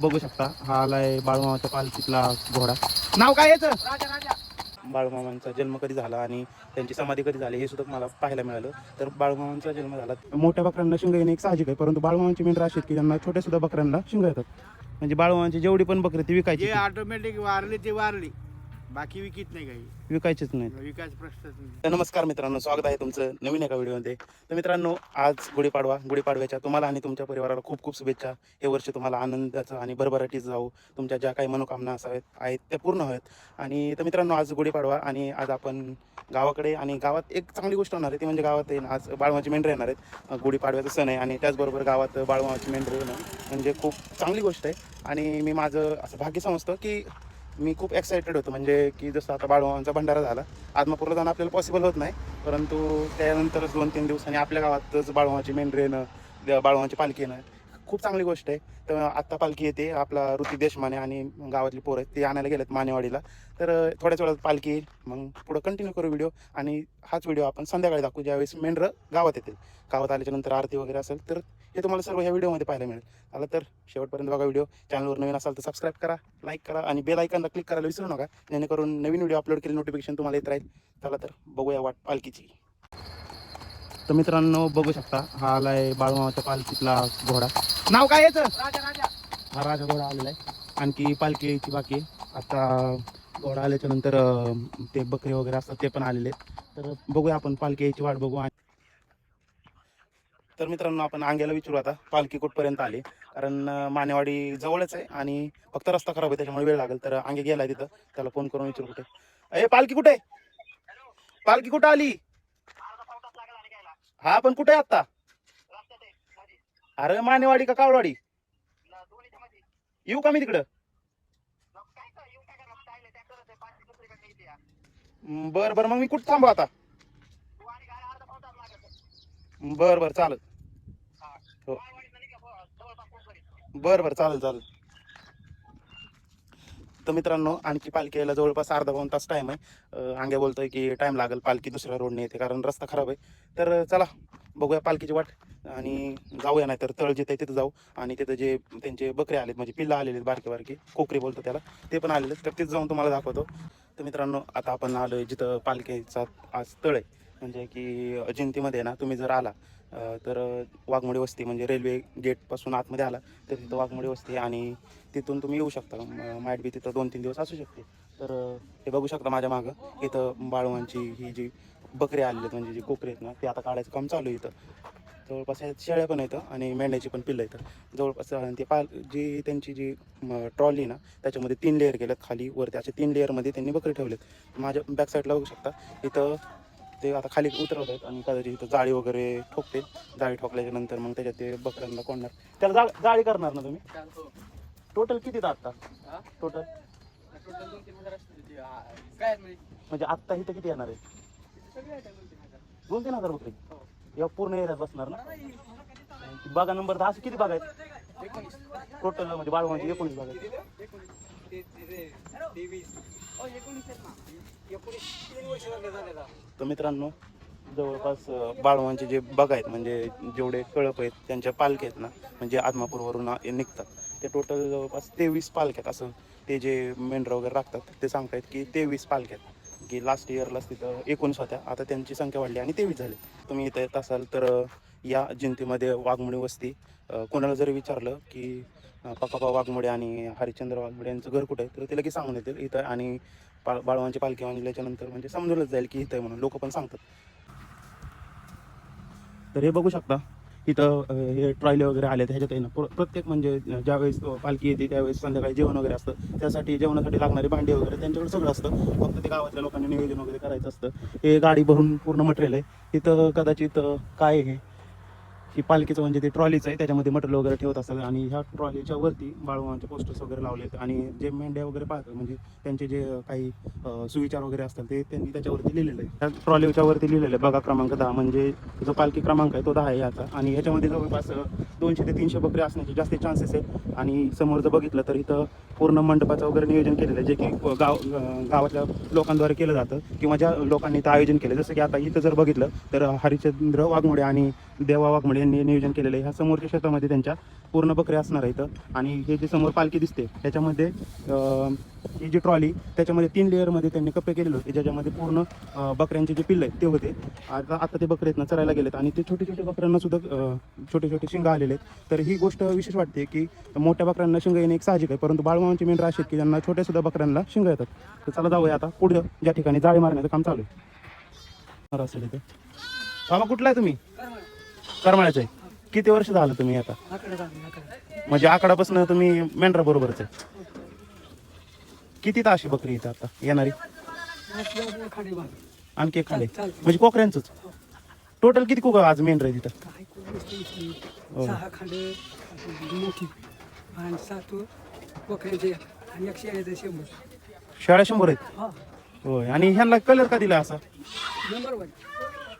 बघू शकता. हा आलाय बाळूमामाच्या पालखीतला घोडा. नाव काय याचं? बाळूमामांचा जन्म कधी झाला आणि त्यांची समाधी कधी झाली हे सुद्धा मला पाहायला मिळालं. तर बाळूमामांचा जन्म झाला. मोठ्या बकऱ्यांना शिंग येणे एक साहजिक आहे परंतु बाळूमामांची मेंढरा अशी की त्यांना छोट्या सुद्धा बकऱ्यांना शिंग येतात. म्हणजे बाळूमामांची जेवढी पण बकरी ती विकायची ऑटोमॅटिक वारली ते वारली. बाकी विकित नाही काही. विकायचीच नाही विकास प्रश्नच नाही. तर नमस्कार मित्रांनो स्वागत आहे तुमचं नवीन एका व्हिडिओमध्ये. तर मित्रांनो आज गुढीपाडवा गुढीपाडव्याच्या तुम्हाला आणि तुमच्या परिवाराला खूप खूप शुभेच्छा. हे वर्ष तुम्हाला आनंदाचं आणि भरभराटीचं जाऊ तुमच्या ज्या काही मनोकामना असाव्यात आहेत त्या पूर्ण व्हाव्यात. आणि तर मित्रांनो आज गुढीपाडवा आणि आज आपण गावाकडे आणि गावात एक चांगली गोष्ट होणार आहे ती म्हणजे गावात आज बाळमाची मेंढरे येणार आहेत. गुढीपाडव्याचा सण आहे आणि त्याचबरोबर गावात बाळमाची मेंढरे येणं म्हणजे खूप चांगली गोष्ट आहे. आणि मी माझं असं भाग्य समजतो की मी खूप एक्सायटेड होतो. म्हणजे की जसं आता बाळमामांचा भंडारा झाला आत्मापूरला जाणं आपल्याला पॉसिबल होत नाही. परंतु त्यानंतरच दोन तीन दिवसांनी आपल्या गावातच बाळूमाची मेंढरे येणं त्या पालखी येणं खूप चांगली गोष्ट आहे. तर आत्ता पालखी येते आपला ऋतिक देशमाने आणि गावातली पोरं आहेत ते आणायला गेलेत मानेवाडीला. तर थोड्याच वेळात पालखी येईल. मग पुढं कंटिन्यू करू व्हिडिओ आणि हाच व्हिडिओ आपण संध्याकाळी दाखवू ज्यावेळेस मेंढरं गावात येतील. गावात आल्याच्यानंतर आरती वगैरे असेल तर हे तुम्हाला सर्व ह्या व्हिडिओमध्ये पाहायला मिळेल. आला तर शेवटपर्यंत बघा व्हिडिओ चॅनलवर नवीन असाल तर सबस्क्राईब करा लाईक करा आणि बेल आयकनला क्लिक करायला विसरू नका. जेणेकरून नवीन व्हिडिओ अपलोड केले नोटिफिकेशन तुम्हाला येत राहील. चला तर बघूया वाट पालखीची. तर मित्रांनो बघू शकता हा आलाय बाळूमामाच्या पालखीतला घोडा. नाव काय याचं? राजा राजा. हा राजा घोडा आलेला आहे. आणखी पालखी यायची बाकी आहे. आता घोडा आल्याच्यानंतर ते बकरी वगैरे असतात ते पण आलेले आहेत. तर बघूया आपण पालखी यायची वाट बघू. तर मित्रांनो आपण आंग्याला विचारू आता पालखी कुठपर्यंत आली? कारण मानेवाडी जवळच आहे आणि फक्त रस्ता खराब आहे त्याच्यामुळे वेळ लागेल. तर आंगे गेलाय तिथं त्याला फोन करून विचारू कुठे. अरे पालखी कुठे? पालखी कुठं आली? हा पण कुठे आहे आता? अरे मानेवाडी का कावडवाडी येऊ का मी तिकडं? बर बर मग मी कुठं थांबू आता? बर बर चालेल. हो. बर बर चालेल चालेल. तर मित्रांनो आणखी पालखी यायला जवळपास अर्धा पाऊन तास टाइम आहे. अं, बोलतोय की टाइम लागेल पालखी दुसऱ्या रोडने येते कारण रस्ता खराब आहे. तर चला बघूया पालखीची वाट आणि जाऊया नाही तर तळ जिथे तिथं जाऊ. आणि तिथं जे त्यांचे बकरे आलेत म्हणजे पिल्ला आलेले आहेत बारके बारके कोकरी बोलतो त्याला ते पण आलेले आहेत. तर तिथं जाऊन तुम्हाला दाखवतो. तर मित्रांनो आता आपण आलोय जिथं पालखीचा आज तळ आहे. म्हणजे की अजिंतीमध्ये ना तुम्ही जर आला तर वाघमोडी वस्ती म्हणजे रेल्वे गेटपासून आतमध्ये आला तर तिथं वाघमोडी वस्ती आणि तिथून तुम्ही येऊ शकता. माईट बी तिथं दोन तीन दिवस असू शकते. तर हे बघू शकता माझ्या मागं. इथं बाळवांची ही जी बकरी आलेली आहेत म्हणजे जी कोकरी आहेत ना ते आता काढायचं काम चालू आहे इथं. जवळपास ह्यात शेळ्या पण येतं आणि मेंढ्याची पण पिल्लं येतं जवळपास ते पाल जी त्यांची जी ट्रॉली ना त्याच्यामध्ये तीन लेअर केल्यात खाली. वरती असे तीन लेअरमध्ये त्यांनी बकरी ठेवलेत. माझ्या बॅक साईडला बघू शकता. इथं ते आता खाली उतरवत आहेत आणि कदाचित इथं जाळी वगैरे ठोकते जाळी ठोकल्याच्या नंतर मग त्याच्यात ते बकऱ्यांना कोणणार त्याला जाळ जाळी करणार ना तुम्ही टोटल किती आता टोटल काय म्हणजे आत्ता इथं किती येणार आहे दोन तीन हजार बकरी या पूर्ण एरियात बसणार ना बागा नंबर दहा असे किती बाग आहेत टोटल म्हणजे बाळ म्हणजे एकोणीस बाग आहेत तर मित्रांनो जवळपास बाळवांचे जे बघ आहेत म्हणजे जेवढे कळप आहेत त्यांच्या पालख्या आहेत ना म्हणजे आदमापूरवरून निघतात. ते टोटल जवळपास तेवीस पालख्यात असं ते जे मेंढरा वगैरे राखतात ते सांगतायत की तेवीस पालख्यात की लास्ट इयरलाच तिथं एकोणीस होत्या. आता त्यांची संख्या वाढली आणि तेवीस झाली. तुम्ही इथं येत असाल तर या जिंतीमध्ये वाघमोडी वस्ती कोणाला जरी विचारलं की अं, पकापा वाघमोडे आणि हरिश्चंद्र वाघमोडे यांचं घर कुठं आहे तर ते लगेच सांगून येतील इथं. आणि पा बाळवांची पालखी आणल्याच्या नंतर म्हणजे समजूनच जाईल की इथं आहे म्हणून. लोक पण सांगतात. तर हे बघू शकता इथं हे ट्रॉयले वगैरे आले ह्याच्यात आहे ना. प्र- प्रत्येक म्हणजे ज्यावेळेस पालखी येते त्यावेळेस संध्याकाळी जेवण वगैरे असतं. त्यासाठी जेवणासाठी लागणारे भांडे वगैरे त्यांच्याकडे सगळं असतं. फक्त ते गावातल्या लोकांनी नियोजन वगैरे करायचं असतं. हे गाडी भरून पूर्ण मटेरियल आहे. इथं कदाचित काय आहे ही पालखीचं म्हणजे ते ट्रॉलीचं आहे त्याच्यामध्ये मटेरियल वगैरे ठेवत असतात आणि ह्या ट्रॉलीच्या वरती बाळूमांचे पोस्टर्स वगैरे लावले आहेत आणि जे मेंढ्या वगैरे पाहतात म्हणजे त्यांचे जे काही सुविचार वगैरे असतात ते त्यांनी त्याच्यावरती लिहिलेलं आहे. त्या ट्रॉलीच्या वरती लिहिलेलं आहे बघा क्रमांक दहा म्हणजे जो पालखी क्रमांक आहे तो दहा आहे याचा. आणि याच्यामध्ये जवळपास दोनशे ते तीनशे बकरी असण्याचे जास्त चान्सेस आहेत. आणि समोर जर बघितलं तर इथं पूर्ण मंडपाचं वगैरे नियोजन केलेलं आहे जे की गाव गावातल्या लोकांद्वारे केलं जातं किंवा ज्या लोकांनी इथं आयोजन केलं. जसं की आता इथं जर बघितलं तर हरिश्चंद्र वाघमोडे आणि देवा वाघमोडे यांनी नियोजन केलेलं आहे. ह्या समोरच्या क्षेत्रामध्ये त्यांच्या पूर्ण बकऱ्या असणार आहेत. आणि हे जे समोर पालखी दिसते त्याच्यामध्ये ही जी ट्रॉली त्याच्यामध्ये तीन लेअरमध्ये त्यांनी कप्पे केलेले होते ज्याच्यामध्ये पूर्ण बकऱ्यांचे जे पिल्ल आहेत ते होते. आता आता ते बकरे आहेत ना चरायला गेलेत. आणि ते छोटे छोटे बकऱ्यांना सुद्धा छोटे छोटे शिंग आलेले आहेत. तर ही गोष्ट विशेष वाटते की मोठ्या बकऱ्यांना शिंग येणे एक साहजिक आहे. परंतु बाळमावांची मेंढर अशी आहेत की त्यांना छोट्या सुद्धा बकऱ्यांना शिंग येतात. तर चला जाऊया आता पुढं ज्या ठिकाणी जाळी मारण्याचं काम चालू आहे. बरं असेल इथे. बाबा कुठला आहे तुम्ही? करमाळ्याचं किती वर्ष झालं तुम्ही आता? म्हणजे आकडापासून तुम्ही मेंढरा बरोबरच आहे. किती ताशी बकरी इथं आता येणारी? आणखी एक खाली म्हणजे कोकऱ्यांचंच? टोटल किती कोक आज मेंढर आहे तिथं हो. सहा खांडे मोठी आणि सात कोकऱ्याचे आणि एकशे आहे शंभर शाळा शंभर आहेत? हा. होय. आणि ह्यांना कलर का दिला असा? नंबर वन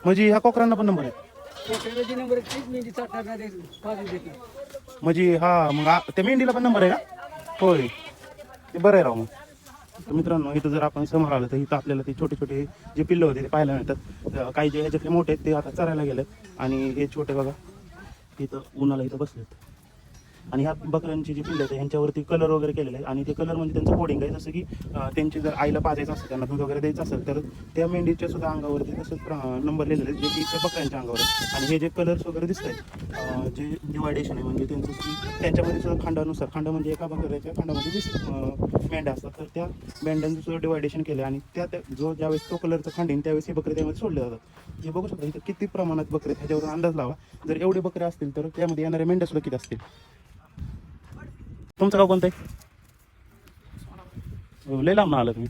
म्हणजे ह्या कोकरांना पण नंबर आहे नंबर तीच चाटणार नाही म्हणजे हा मग आ- त्या मेंढीला पण नंबर आहे का? होय. ते बरं आहे राव मग. तर मित्रांनो इथं जर आपण समोर आलं तर इथं आपल्याला ते छोटे छोटे जे पिल्लं होते ते पाहायला मिळतात. अं, काही जे ह्याच्यातले मोठे आहेत ते आता चरायला गेलेत. आणि हे छोटे बघा इथं उन्हाला इथं बसलेत. आणि ह्या बकऱ्यांची जी पिल्लं आहेत ह्यांच्यावरती कलर वगैरे केलेले आहे आणि ते कलर म्हणजे त्यांचं कोडिंग आहे. जसं की त्यांची जर आईला पाजायचं असेल त्यांना दूध वगैरे द्यायचं असेल तर त्या मेंढीच्या सुद्धा अंगावरती तसंच नंबर लिहिलेले आहेत जे की त्या बकऱ्यांच्या अंगावर आणि हे जे कलर्स वगैरे दिसत आहेत जे डिवायडेशन आहे म्हणजे त्यांचं की त्यांच्यामध्ये सुद्धा खांडानुसार खांड म्हणजे एका बकऱ्याच्या खांडामध्ये वीस मेंढ्या असतात. तर त्या मेंढ्यांचं सुद्धा डिवायडेशन केलं आणि त्या त्या- जो ज्यावेळेस तो कलरचं खांडीन त्यावेळेस हे बकरे त्यामध्ये सोडले जातात. हे बघू शकता इथं किती प्रमाणात बकरे ह्याच्यावर अंदाज लावा. जर एवढे बकरे असतील तर त्यामध्ये येणाऱ्या मेंढ्या सुद्धा किती असतील? तुमचं गाव कोणतं आहे? लय लांब आलं तुम्ही.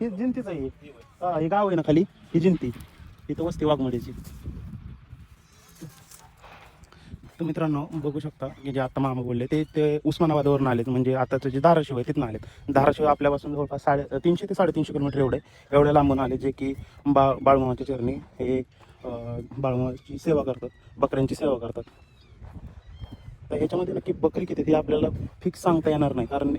ही जिंतीच आहे. हा हे गाव आहे ना खाली? ही जिंती. इथं वस्ती वाघमडेची. तर मित्रांनो बघू शकता की जे आता मामा बोलले ते ते उस्मानाबादवरून आलेत. म्हणजे आताचं जे धाराशिव आहे तिथून आलेत. धाराशिव आपल्यापासून जवळपास साडे तीनशे ते साडेतीनशे किलोमीटर एवढे एवढ्या लांबून आले जे की बा बाळमामाच्या चरणी हे बाळमाची सेवा करतात बकऱ्यांची सेवा करतात. तर ह्याच्यामध्ये नक्की बकरी किती ती आपल्याला फिक्स सांगता येणार नाही. कारण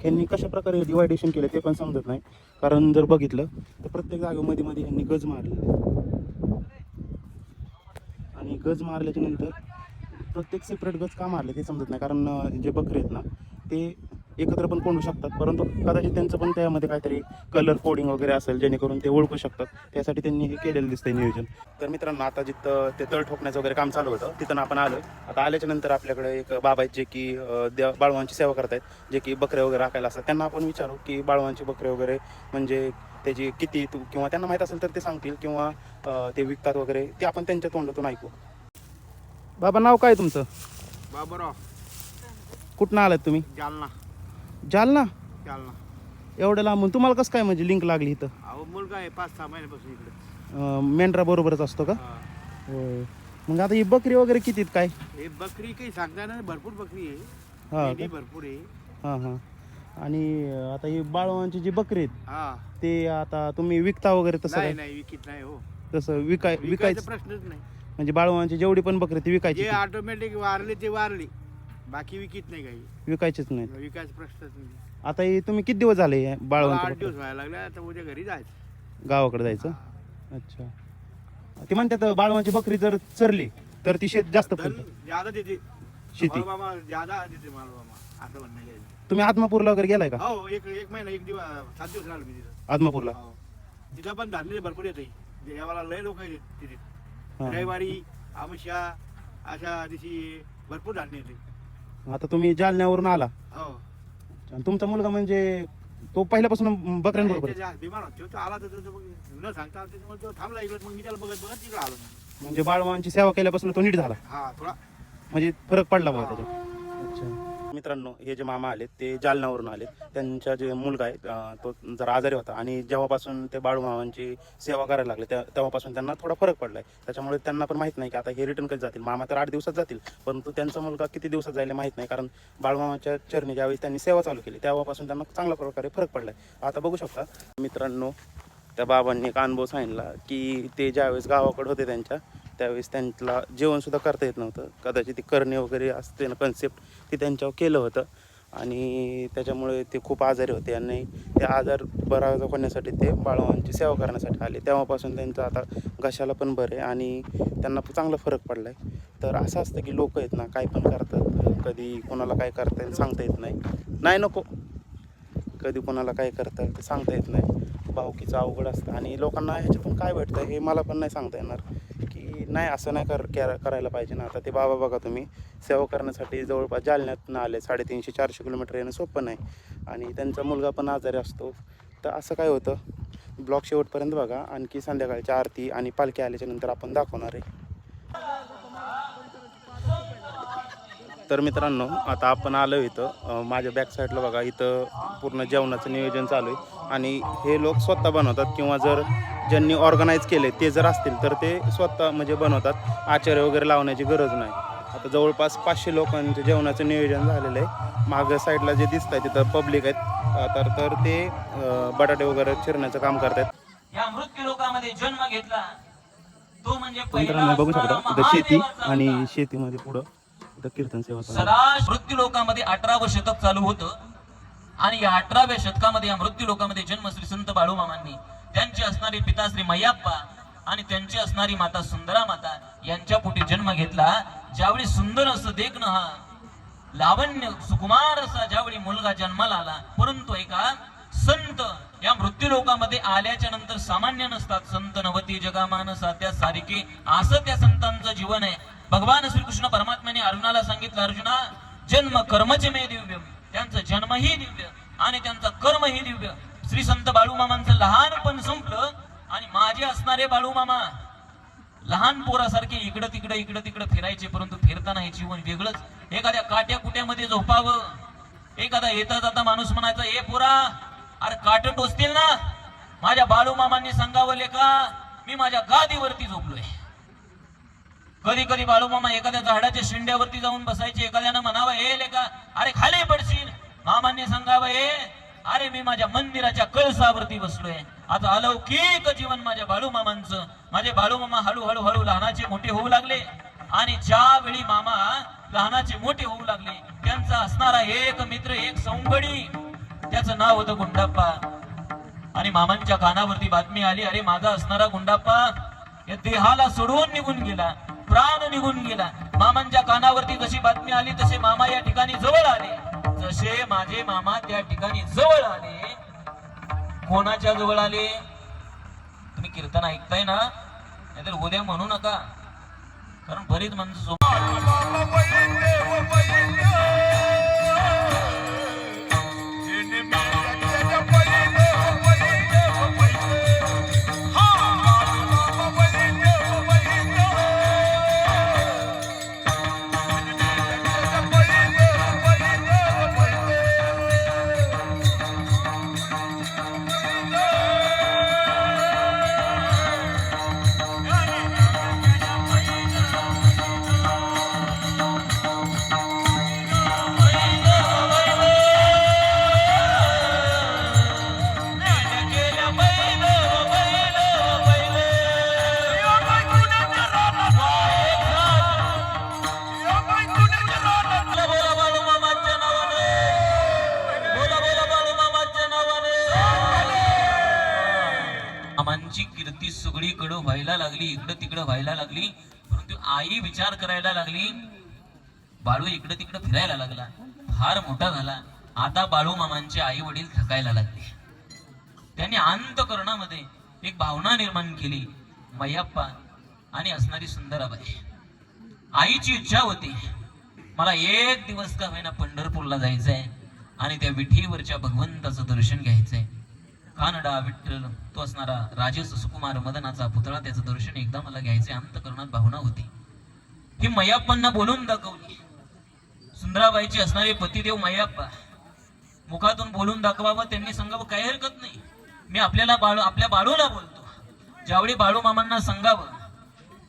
ह्यांनी कशा प्रकारे डिवायडेशन केलं ते पण समजत नाही. कारण जर बघितलं तर प्रत्येक जागेमध्ये मध्ये ह्यांनी गज मारले. आणि गज मारल्याच्या नंतर प्रत्येक सेपरेट गज का मारले ते समजत नाही. कारण जे बकरे आहेत ना ते एकत्र पण कोंडू शकतात. परंतु कदाचित त्यांचं पण त्यामध्ये काहीतरी कलर कोडिंग वगैरे असेल जेणेकरून ते ओळखू शकतात. त्यासाठी त्यांनी हे केलेलं दिसतंय नियोजन. तर मित्रांनो आता जिथं ते तळ ठोकण्याचं वगैरे काम चालू होतं तिथं आपण आलो आता आल्याच्यानंतर आपल्याकडे एक बाबा आहेत जे की बाळवांची सेवा करतायत जे की बकरे वगैरे राखायला असतात त्यांना आपण विचारू की बाळवांची बकरे वगैरे म्हणजे त्याची किती तू किंवा त्यांना माहीत असेल तर ते सांगतील किंवा ते विकतात वगैरे ते आपण त्यांच्या तोंडातून ऐकू. बाबा नाव काय तुमचं? बाबराव. कुठनं आलात तुम्ही? जालना. जालना? जालना. एवढं लांबून. तुम्हाला कसं काय म्हणजे लिंक लागली इथं? अहो मुलगा आहे पाच सहा महिन्यापासून इकडे. अं, मेंढरा बरोबरच असतो का? हा. होय. मग आता ही बकरी वगैरे किती काय? हे बकरी काही सांगता नाही भरपूर बकरी आहे. हा मेंढी भरपूर आहे. हां हां. आणि अं, आता ही बाळवांची जी बकरी आहेत हा. ते आता तुम्ही विकता वगैरे तसं नाही काय? नाही विकीत नाही हो. तसं विकाय विकायचा विकायचं प्रश्नच नाही. म्हणजे बाळवांची जेवढी पण बकरी ती विकायची जे ऑटोमॅटिक वारले ते वारले. बाकी विकीत नाही काही. विकायचीच नाही विकायचा प्रश्नच नाही. आता हे तुम्ही किती दिवस झाले मला बाळवांची आठ? दिवस व्हायला लागले आता उद्या घरी जायचं. गावाकडे जायचं? अच्छा. ते म्हणतात बाळवांची बकरी जर चरली तर ती शेत जास्त तर फुलतं ज्यादा देते. शेती. मामा ज्यादा देते मामा असं म्हणणं आहे. तुम्ही आत्मापूरला वगैरे गेलाय का? हो एक एक महिना एक दिवस सात दिवस राहिलो मी तिथं. आत्मापूरला? हो. तिथं पण धान्य भरपूर येते देवाला लय लोक आहेत तिथे. हा. रविवारी आमशा अशा दिवशी भरपूर धान्य येते आता तुम्ही जालन्यावरून आला. हो. आणि तुमचा मुलगा म्हणजे तो पहिल्यापासून बकऱ्यांबरोबर आहे. त्याच्या बिमार होतो. तो आला तर तो- तो न सांगता त्याच्यामुळे तो थांबला इकडे मग मी त्याला बघत बघत तिकडे आलो. म्हणजे बाळवांची सेवा केल्यापासून तो नीट झाला. हा थोडा. म्हणजे फरक पडला बघा त्याच्यात. मित्रांनो हे जे मामा आले ते जालनावरून आले त्यांचा जे मुलगा आहे तो जरा आजारी होता आणि जेव्हापासून ते बाळू मामांची सेवा करायला लागले त्या तेव्हापासून त्यांना थोडा फरक पडलाय. त्याच्यामुळे त्यांना पण माहीत नाही की आता हे रिटर्न कधी जातील. मामा तर आठ दिवसात जातील परंतु त्यांचा मुलगा किती दिवसात जायला माहीत नाही कारण बाळूमामाच्या चरणी ज्यावेळी त्यांनी सेवा चालू केली तेव्हापासून त्यांना चांगल्या प्रकारे फरक पडला आहे आता बघू शकता मित्रांनो त्या बाबांनी एक अनुभव सांगितला की ते ज्यावेळेस गावाकडे होते त्यांच्या त्यावेळेस त्यांना जेवणसुद्धा करता येत नव्हतं. कदाचित ती करणे वगैरे असते ना कन्सेप्ट ते त्यांच्यावर केलं होतं. आणि त्याच्यामुळे ते खूप आजारी होते आणि ते आजार बरा होण्यासाठी ते बाळवांची सेवा करण्यासाठी आले. तेव्हापासून त्यांचं आता घशाला पण बरं आहे आणि त्यांना चांगला फरक पडला आहे तर असं असतं की लोक आहेत ना काय पण करतात कधी कोणाला काय करता येईल सांगता येत नाही. नाही नको. कधी कोणाला काय करता येईल ते सांगता येत नाही. भावकीचं अवघड असतं आणि लोकांना ह्याच्यातून काय भेटतं हे मला पण नाही सांगता येणार. नाही असं नाही कर करायला पाहिजे ना. आता ते बाबा बघा तुम्ही सेवा करण्यासाठी जवळपास जालन्यातून आले साडेतीनशे चारशे किलोमीटर येणं सोपं नाही. आणि त्यांचा मुलगा पण आजारी असतो. तर असं काय होतं? ब्लॉक शेवटपर्यंत बघा आणखी संध्याकाळच्या आरती आणि पालखी आल्याच्यानंतर आपण दाखवणार आहे. तर मित्रांनो आता आपण आलो इथं. माझ्या बॅक साईडला बघा इथं पूर्ण जेवणाचं नियोजन चालू आहे. आणि हे लोक स्वतः बनवतात किंवा जर ज्यांनी ऑर्गनाईज केले ते जर असतील तर ते स्वतः म्हणजे बनवतात. आचार्य वगैरे लावण्याची गरज नाही. आता जवळपास पाचशे लोकांचं जेवणाचं नियोजन झालेलं आहे. मागं साईडला जे दिसत आहे तिथं पब्लिक आहेत. तर तर ते बटाटे वगैरे चिरण्याचं काम करतात. या मृत्यू लोकामध्ये जन्म घेतला. तो म्हणजे बघू शकता शेती आणि. शेतीमध्ये पुढं इथं कीर्तन सेवा चालू? सदा मृत्यू लोकामध्ये अठरावं शतक चालू होतं. आणि या अठराव्या शतकामध्ये या मृत्यू लोकामध्ये जन्म श्री संत बाळूमामांनी त्यांचे असणारे पिता श्री मैयाप्पा आणि त्यांची असणारी माता सुंदरा माता यांच्या पोटी जन्म घेतला. ज्यावेळी सुंदर असं देखण हा लावण्य सुकुमार असा ज्यावेळी मुलगा जन्माला आला परंतु एका संत या मृत्यू लोकामध्ये आल्याच्यानंतर सामान्य नसतात. संत नवती जगामानसा त्या सारिके असं त्या संतांचं जीवन आहे. भगवान श्रीकृष्ण परमात्म्याने अर्जुनाला सांगितलं अर्जुना जन्म कर्मचे मे दिव्य त्यांचं जन्मही दिव्य आणि त्यांचं कर्मही दिव्य. श्री संत बाळूमामांचं लहानपण संपलं आणि माझे असणारे बाळूमामा लहान पोरासारखे इकडं तिकडं इकडं तिकडं फिरायचे परंतु फिरताना हे जीवन वेगळंच. एखाद्या काट्या कुट्यामध्ये झोपावं. एखादा येता जाता माणूस म्हणायचा ए पोरा अरे काट टोचतील ना? माझ्या बाळूमामांनी सांगावं लेखा मी माझ्या गादीवरती झोपलोय. कधी कधी बाळूमामा एखाद्या झाडाच्या शिंड्यावरती जाऊन बसायचे. एखाद्यानं म्हणावं हे लेका अरे खाली पडशील. मामांनी सांगावं हे अरे मी माझ्या मंदिराच्या कळसावरती बसलोय. आता अलौकिक जीवन माझ्या बाळूमामांचं माझे बाळूमामा हळूहळू हळू लहानाचे मोठे होऊ लागले. आणि ज्या वेळी मामा लहानाचे मोठे होऊ लागले त्यांचा असणारा एक मित्र एक सौंगडी त्याचं नाव होतं गुंडाप्पा. आणि मामांच्या कानावरती बातमी आली अरे माझा असणारा गुंडाप्पा या देहाला सोडवून निघून गेला. प्राण निघून गेला. मामांच्या कानावरती जशी बातमी आली तसे मामा या ठिकाणी जवळ आले. जसे माझे मामा त्या ठिकाणी जवळ आले. कोणाच्या जवळ आले? तुम्ही कीर्तन ऐकताय ना? नाहीतर उद्या म्हणू नका. कारण बरीच माणसं सगळीकडं व्हायला लागली इकडं तिकडं व्हायला लागली परंतु आई विचार करायला लागली बाळू इकडं तिकडं फिरायला लागला फार मोठा झाला. आता बाळू मामांचे आई वडील थकायला लागले. त्यांनी अंतकरणामध्ये एक भावना निर्माण केली मैयप्पा आणि असणारी सुंदराबाई. आईची इच्छा होती मला एक दिवस का होईना पंढरपूरला जायचंय आणि त्या विठीवरच्या भगवंताचं दर्शन घ्यायचंय. कानडा विठ्ठल तो असणारा राजेश सुकुमार मदनाचा पुतळा त्याचं दर्शन एकदा मला घ्यायचे अंतकरणात भावना होती. ही मयाप्पांना बोलून दाखवली. सुंदराबाईची असणारे पतिदेव मयाप्पा मुखातून बोलून दाखवावं त्यांनी सांगावं काही हरकत नाही. मी आपल्याला बाळू आपल्या बाळूला बोलतो. ज्यावेळी बाळू मामांना सांगावं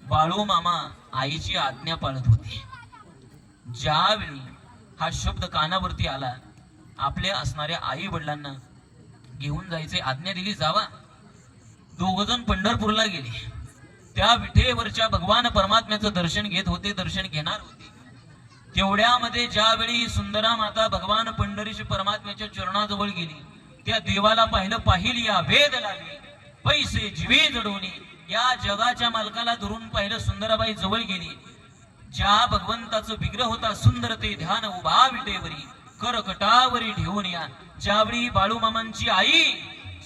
बाळू मामा आईची आज्ञा पाळत होती. ज्यावेळी हा शब्द कानावरती आला आपल्या असणाऱ्या आई वडिलांना घेऊन जायचे आज्ञा दिली जावा. दोघजण पंढरपूरला गेले. त्या विठेवरच्या भगवान परमात्म्याचं दर्शन घेत होते दर्शन घेणार होते. तेवढ्यामध्ये ज्यावेळी सुंदरा माता भगवान पंढरीश परमात्म्याच्या चरणाजवळ गेली त्या देवाला पाहिलं पाहिल या वेद लागले. पैसे जीवे जडवणे. या जगाच्या मालकाला धरून पाहिलं सुंदराबाई जवळ गेली. ज्या भगवंताचं विग्रह होता सुंदर ते ध्यान उभा विटेवरी. करकटावरी ठेवून या. ज्यावेळी बाळूमामांची आई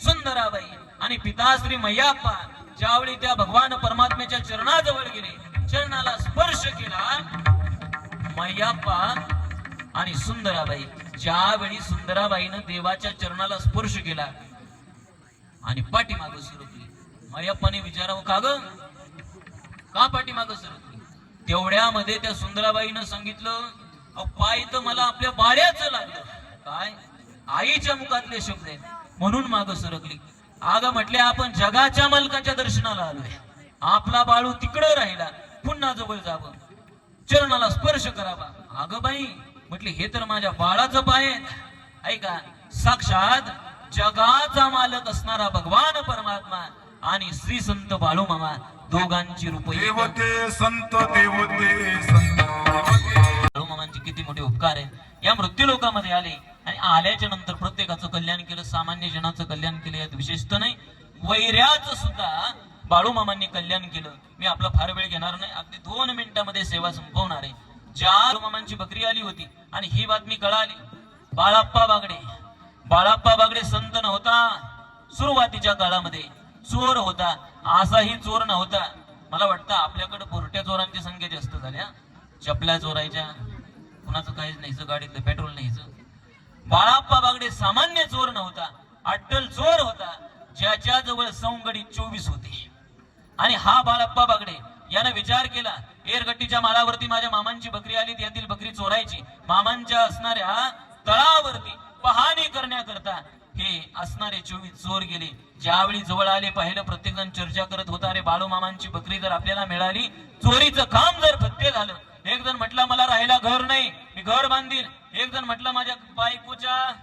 सुंदराबाई आणि पिताश्री मैयाप्पा ज्यावेळी त्या भगवान परमात्म्याच्या चरणाजवळ गेले चरणाला स्पर्श केला मैयाप्पा आणि सुंदराबाई ज्यावेळी सुंदराबाईनं देवाच्या चरणाला स्पर्श केला आणि पाठीमाग सुरुकली. मैयाप्पाने विचारावं का ग? का पाठीमाग सुरुकली? तेवढ्यामध्ये त्या सुंदराबाईनं सांगितलं पाय तर मला आपल्या बाळ्याचं लागलं. काय? आईच्या मुखातले शब्द आहेत. म्हणून माग सरकली. आग म्हटले आपण जगाच्या मालकाच्या दर्शनाला आलोय. आपला बाळू तिकडं राहिला. पुन्हा जवळ जावं. चरणाला स्पर्श करावा. अगं बाई म्हटले हे तर माझ्या बाळाचं पाय. ऐका साक्षात जगाचा मालक असणारा भगवान परमात्मा आणि श्री संत बाळू मामा दोघांची रूप. देवते संत देवते संत किती मोठे उपकार आहे. या मृत्यू लोकामध्ये आले आणि आल्याच्यानंतर प्रत्येकाचं कल्याण केलं सामान्य जनाचं कल्याण केलं यात विशेषतः नाही वैऱ्याचं सुद्धा बाळूमामांनी कल्याण केलं. मी आपला फार वेळ घेणार नाही अगदी दोन मिनिटांमध्ये सेवा संपवणार आहे. ज्या मामांची बकरी आली होती आणि ही बातमी कळाली बाळाप्पा बागडे. बाळाप्पा बागडे संत नव्हता सुरुवातीच्या काळामध्ये चोर होता असाही चोर नव्हता. मला वाटतं आपल्याकडे बोरट्या चोरांची संख्या जास्त झाल्या चपल्या चोरायच्या कुणाचं काहीच नाही गाडीतलं पेट्रोल नाही बाळाप्पा बागडे सामान्य चोर नव्हता अट्टल चोर होता ज्याच्या जवळ सौंगडी चोवीस होते. आणि हा बाळाप्पा बागडे यानं विचार केला एरगट्टीच्या माळावरती माझ्या मामांची बकरी आली त्यातील बकरी चोरायची. मामांच्या असणाऱ्या तळावरती पाहणी करण्याकरता हे असणारे चोवीस चोर गेले. ज्यावेळी जवळ आले पाहिलं प्रत्येक जण चर्चा करत होता अरे बाळू मामांची बकरी जर आपल्याला मिळाली चोरीचं काम जर फत्ते झालं एक जण म्हटलं मला राहायला घर नाही मी घर बांधील एक जण म्हटलं माझ्या बायकोच्या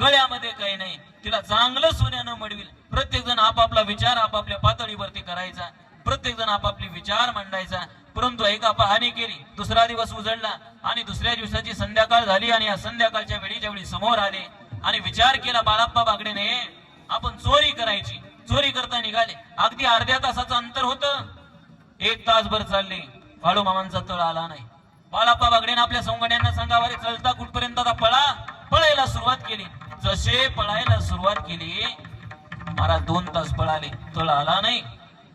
गळ्यामध्ये काही नाही तिला चांगलं सोन्यानं मडविल प्रत्येक जण आपापला विचार आपापल्या पातळीवरती करायचा. प्रत्येक जण आपापले विचार मांडायचा. परंतु एका पाहणी केली दुसरा दिवस उजळला आणि दुसऱ्या दिवसाची संध्याकाळ झाली आणि या संध्याकाळच्या वेळी ज्यावेळी समोर आले आणि विचार केला बाळाप्पा बागडेने आपण चोरी करायची. चोरी करता निघाले. अगदी अर्ध्या तासाचं अंतर होतं. एक तासभर चालले. बाळू मामांचा तळ आला नाही. बाळाप्पा बागडेन आपल्या सौंगड्यांना सांगावं अरे चलता कुठपर्यंत आता पळा? पळायला सुरुवात केली. जसे पळायला सुरुवात केली मला दोन तास पळाले. तळ आला नाही.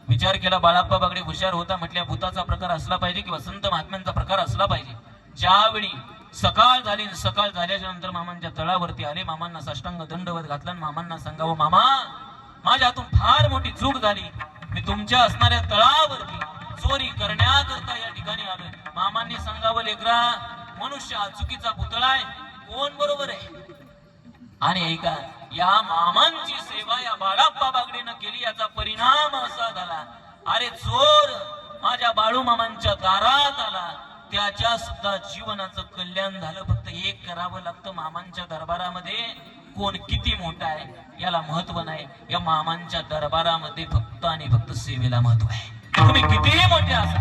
विचार केला बाळाप्पा बागडे हुशार होता म्हटल्या भूताचा प्रकार असला पाहिजे किंवा संत महात्म्यांचा प्रकार असला पाहिजे. ज्यावेळी सकाळ झाली सकाळ झाल्याच्यानंतर मामांच्या तळावरती आले मामांना साष्टांग दंडवत घातला आणि मामांना सांगावं मामा माझ्या हातून फार मोठी चूक झाली. मी तुमच्या असणाऱ्या तळावरती चोरी करण्याकरता या ठिकाणी आलोय. मामांनी सांगावं लेकरा मनुष्य हा चुकीचा पुतळा आहे. कोण बरोबर आहे? आणि ऐका या मामांची सेवा या बाळाप्पा बागडेनं केली याचा परिणाम असा झाला. अरे चोर माझ्या बाळू मामांच्या दारात आला. त्याच्या सुद्धा जीवनाचं कल्याण झालं. फक्त एक करावं लागतं मामांच्या दरबारामध्ये. कोण किती मोठा आहे याला महत्त्व नाही. या मामांच्या दरबारामध्ये फक्त आणि फक्त सेवेला महत्त्व आहे. तुम्ही कितीही मोठे असा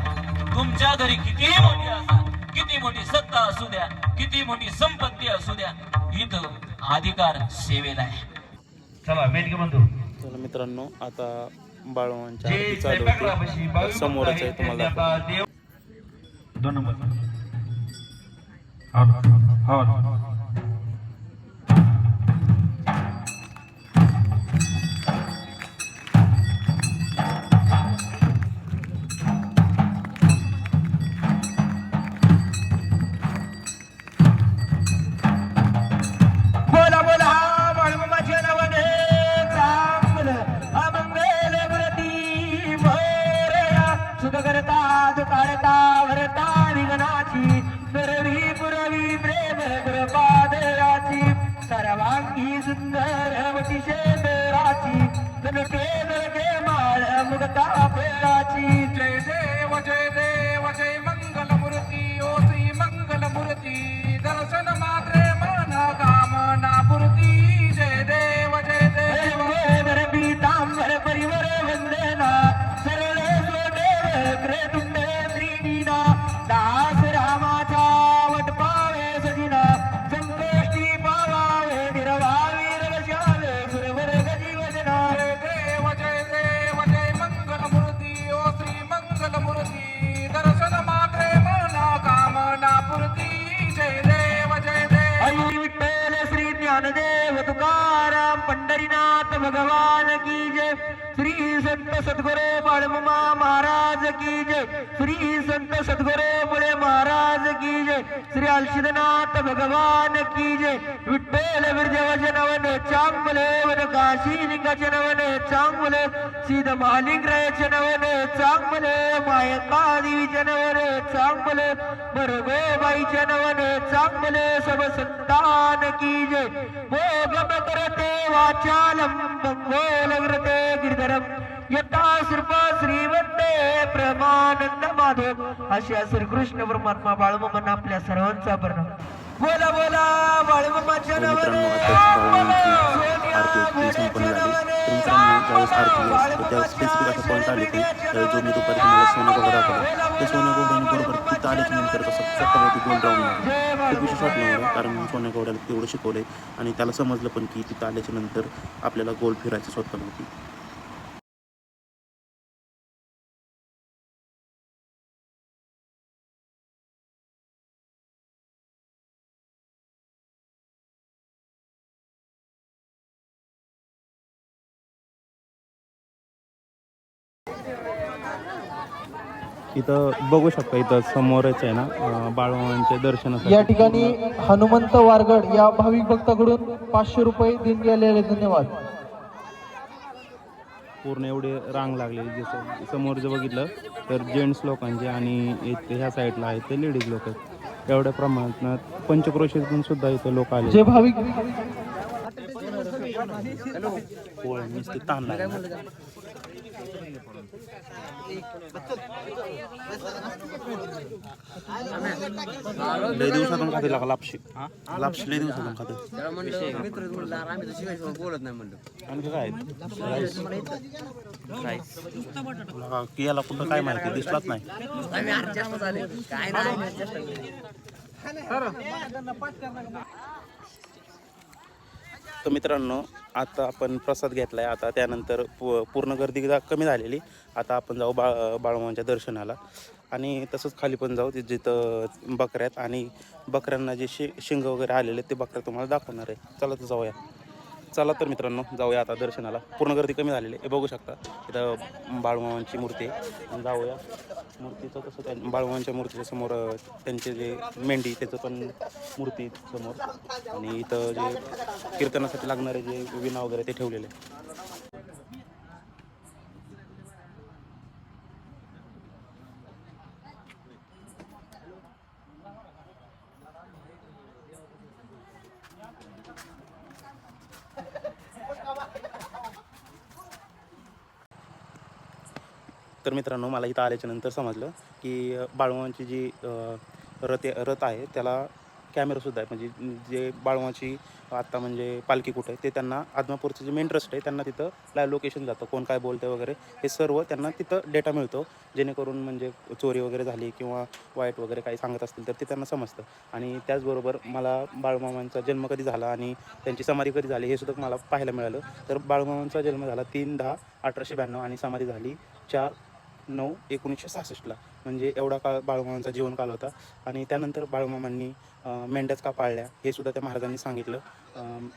तुमच्या घरी कितीही मोठे असा किती मोठी सत्ता असू द्या किती मोठी संपत्ती असू द्या इथं अधिकार सेवेला आहे. चला मेटके बंधू. तर मित्रांनो आता बाळवांच्या आरती चालू होती. समोरच आहे तुम्हाला. दोन नंबर. जय श्रीनाथ भगवान की जय। विठ्ठल विरदेवाचे नवन चांगले वन काशी लिंगाचे नवन चांगले सीध महालिंगरायाचे नवन चांगले मायका देवीचे नवन चांगले बरगोबाईचे नवन चांगले सब संतान की जय। भोगम करते वाचालम मंगोल विरते गिरधरम। यथा श्रीप श्रीवंते प्रमानंद माधव. अशा श्रीकृष्ण परमात्मा बाळमामान आपल्या सर्वांचा परिणाम बोला बोला बाळमामाच्या तर नवरे जो मी दुपारी सोनं दाखवला त्या सोन्या बरोबर तिथं नंतर कसं स्वतःवरती गोल राहून खूप विशेष वाटलं कारण सोन्या गोगड्याला तेवढं शिकवलंय आणि त्याला समजलं पण की तिथं आल्याच्यानंतर आपल्याला गोल फिरायचं नव्हती. इथं बघू शकता इथं समोरच आहे ना बाळमामांच्या दर्शनासाठी या ठिकाणी हनुमंत वारगड या भाविक भक्ताकडून पाचशे रुपये देणगी आलेले धन्यवाद. पूर्ण एवढे रांग लागलेली जसं समोर जर बघितलं तर जेंट्स लोकांचे आणि इथे ह्या साईडला आहेत ते लेडीज लोक आहेत. एवढ्या प्रमाणात पंचक्रोशीतून सुद्धा इथे लोक आले जे भाविक ताण लय दिवसातून खाते लागला लापशी. लापशी लय दिवसातून खाते. आणखी काय तुला कियाला कुठं काय माहिती दिसलाच नाही. तर मित्रांनो आता आपण प्रसाद घेतला आहे आता त्यानंतर पू पूर्ण गर्दी कमी झालेली. आता आपण जाऊ बाळ बाळूमांच्या दर्शनाला. आणि तसंच खाली पण जाऊ जिथं बकऱ्या आहेत. आणि बकऱ्यांना जे शि शिंग वगैरे आलेले ते बकऱ्या तुम्हाला दाखवणार आहे. चला तर जाऊया. चला तर मित्रांनो जाऊया आता दर्शनाला. पूर्ण गर्दी कमी झालेली आहे. हे बघू शकता इथं बाळूमामांची मूर्ती आहे. जाऊया. मूर्तीचं कसं त्या बाळवांच्या मूर्तीच्या समोर त्यांचे जे मेंढी त्याचं पण मूर्ती समोर. आणि इथं जे कीर्तनासाठी लागणारे जे विना वगैरे ते ठेवलेले. मित्रांनो मला इथं आल्याच्यानंतर समजलं की बाळवांची जी अ, रथ रथ आहे त्याला कॅमेरासुद्धा आहे. म्हणजे जे बाळवांची आत्ता म्हणजे पालखी कुठं आहे ते त्यांना आदमापूरचं जे मेन ट्रस्ट आहे त्यांना तिथं लाईव्ह लोकेशन जातं. कोण काय बोलतं वगैरे हे सर्व त्यांना तिथं डेटा मिळतो. जेणेकरून म्हणजे चोरी वगैरे झाली किंवा वाईट वगैरे काही सांगत असतील तर ते त्यांना समजतं. आणि त्याचबरोबर मला बाळमामांचा जन्म कधी झाला आणि त्यांची समाधी कधी झाली हे सुद्धा मला पाहायला मिळालं. तर बाळमामांचा जन्म झाला तीन दहा अठराशे ब्याण्णव आणि समाधी झाली चार नऊ एकोणीसशे सहासष्टला. म्हणजे एवढा काळ बाळूमामांचा जीवनकाल होता. आणि त्यानंतर बाळूमामांनी मेंढ्याच का पाळल्या. हे सुद्धा त्या महाराजांनी सांगितलं.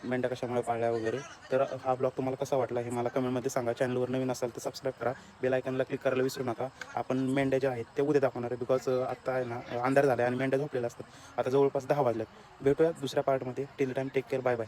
मेंढ्या कशामुळे पाळल्या वगैरे. तर हा ब्लॉग तुम्हाला कसा वाटला हे मला कमेंटमध्ये सांगा. चॅनलवर नवीन असाल तर सबस्क्राईब करा. बेल आयकनला क्लिक करायला विसरू नका. आपण मेंढ्या ज्या आहेत ते उद्या दाखवणार आहे. बिकॉज आत्ता आहे ना अंधार झाला आहे आणि मेंढ्या झोपलेल्या असतात. आता जवळपास दहा वाजल्यात. भेटूया दुसऱ्या पार्टमध्ये till time take care bye bye